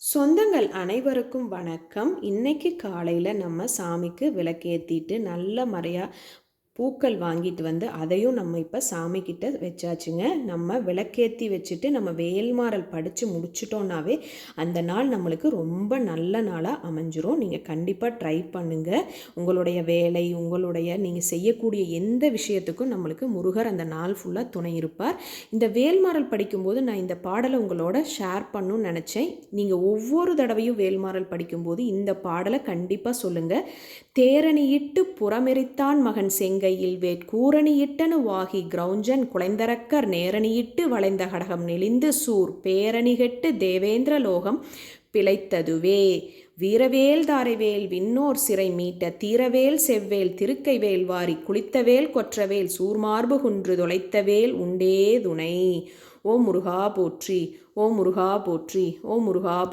சொந்தங்கள் அனைவருக்கும் வணக்கம். இன்னைக்கு காலையில் நம்ம சாமிக்கு விளக்கேற்றிட்டு நல்ல முறையாக பூக்கள் வாங்கிட்டு வந்து அதையும் நம்ம இப்போ சாமிக்கிட்ட வச்சாச்சுங்க. நம்ம விளக்கேற்றி வச்சுட்டு நம்ம வேல்மாறல் படித்து முடிச்சிட்டோன்னாவே அந்த நாள் நம்மளுக்கு ரொம்ப நல்ல நாளாக அமைஞ்சிரும். நீங்கள் கண்டிப்பாக ட்ரை பண்ணுங்கள் உங்களுடைய வேலை உங்களுடைய நீங்கள் செய்யக்கூடிய எந்த விஷயத்துக்கும் நம்மளுக்கு முருகர் அந்த நாள் ஃபுல்லாக துணை இருப்பார். இந்த வேல்மாறல் படிக்கும்போது நான் இந்த பாடலை உங்களோட ஷேர் பண்ணணும்னு நினச்சேன். நீங்கள் ஒவ்வொரு தடவையும் வேல்மாறல் படிக்கும்போது இந்த பாடலை கண்டிப்பாக சொல்லுங்கள் தேரணியிட்டு புறமெரித்தான் மகன் செங்கை கையில் வேட்கூரணியிட்டனுவாகி கிரௌஞ்சன் குலைந்தரக்கர் நேரணியிட்டு வளைந்த கடகம் நெளிந்து சூர் பேரணிகெட்டு தேவேந்திர லோகம் பிழைத்ததுவே. வீரவேல் தாரைவேல் விண்ணோர் சிறை மீட்ட தீரவேல் செவ்வேல் திருக்கைவேல் வாரி குளித்தவேல் கொற்றவேல் சூர்மார்பு குன்று தொலைத்தவேல் உண்டே துணை. ஓ முருகா போற்றி ஓ முருகா போற்றி ஓ முருகா போ